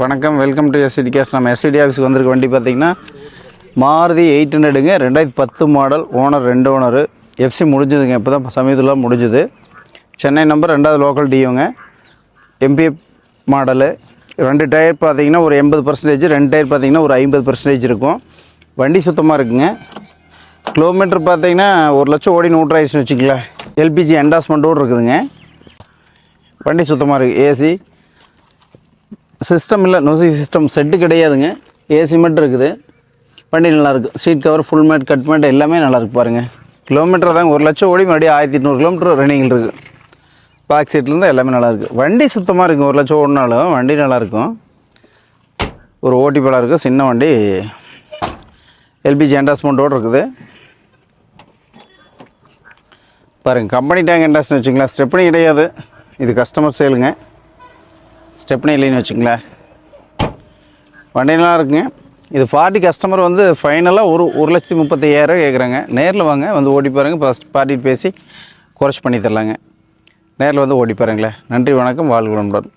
வணக்கம் welcome to SCD cars நம்ம SCT ஆஃபீஸ்க்கு வந்திருக்க வண்டி பார்த்தீங்கன்னா மாருதி எயிட் ஹண்ட்ரடுங்க ரெண்டாயிரத்தி பத்து மாடல் ஓனர் ரெண்டு ஓனரு எஃப்சி முடிஞ்சதுங்க இப்போ தான் சமீபத்தில் முடிஞ்சுது. சென்னை நம்பர் ரெண்டாவது லோக்கல் டிஓங்க எம்பிஎஃப் மாடலு ரெண்டு டயர் பார்த்தீங்கன்னா ஒரு எண்பது பர்சன்டேஜ் ரெண்டு டயர் பார்த்தீங்கன்னா ஒரு ஐம்பது பர்சன்டேஜ் இருக்கும். வண்டி சுத்தமாக இருக்குங்க. கிலோமீட்டர் பார்த்தீங்கன்னா ஒரு லட்சம் ஓடி நூற்றாயிடுச்சுன்னு வச்சுக்கல எல்பிஜி என்டாஸ்மெண்ட்டோடு இருக்குதுங்க. வண்டி சுத்தமாக இருக்குது ஏசி சிஸ்டம் இல்லை நொசி சிஸ்டம் செட்டு கிடையாதுங்க. ஏசி மட்டும் இருக்குது. வண்டி நல்லாயிருக்கு seat cover full mat cut mat எல்லாமே நல்லாயிருக்கு பாருங்கள் கிலோமீட்டர் தாங்க. ஒரு லட்சம் ஓடி மறுபடியும் ஆயிரத்தி எட்நூறு கிலோமீட்டர் ரன்னிங் இருக்குது பேக் சீட்லேருந்து எல்லாமே நல்லாயிருக்கு வண்டி சுத்தமாக இருக்குது ஒரு லட்சம் ஓடினாலும் வண்டி நல்லாயிருக்கும் ஒரு ஓட்டி பலம் இருக்குது சின்ன வண்டி. எல்பிஜி என்டாஸ்மெண்ட்டோடு இருக்குது. பாருங்கள் கம்பெனி டேங்க் என்டாஸ்னு வச்சுங்களேன் ஸ்டெப்னி கிடையாது. இது கஸ்டமர் சேலுங்க ஸ்டெப்னி இல்லைன்னு வச்சுங்களேன் வண்டி நல்லா இருக்குங்க. இது ஃபார்ட்டி கஸ்டமர் வந்து ஃபைனலாக ஒரு ஒரு லட்சத்தி முப்பத்தையாயிரம் கேட்குறாங்க நேரில் வாங்க வந்து ஓடி பாருங்க. ஃபஸ்ட் பார்ட்டி பேசி குறைச்சி பண்ணி தரலாங்க. நேரில் வந்து ஓடி பாருங்களேன். நன்றி வணக்கம். வாழ்க வளமுடன்.